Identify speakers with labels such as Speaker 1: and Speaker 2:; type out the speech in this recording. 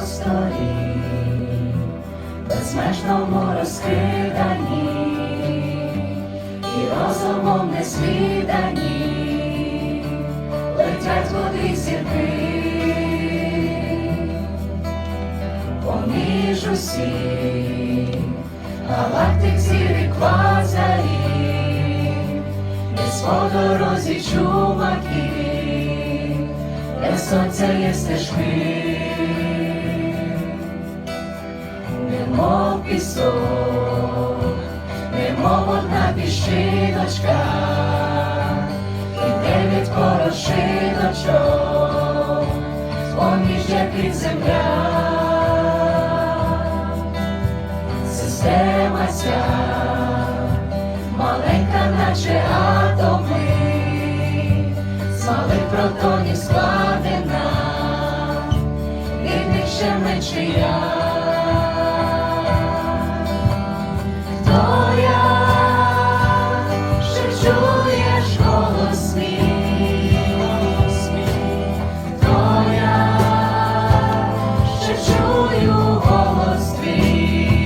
Speaker 1: просторі, безмежному розкидані, і розумом не звідані, летять води зірки, поміж усіх галактик зірі квазарі, десь по дорозі чумаки, де сонця є стежки, немов пісок, немов одна піщиночка, і дев'ять порошиночок, поміж яких земля. Система ця маленька, наче атоми, з малих протонів складена, від них ще менше я. Голос твій,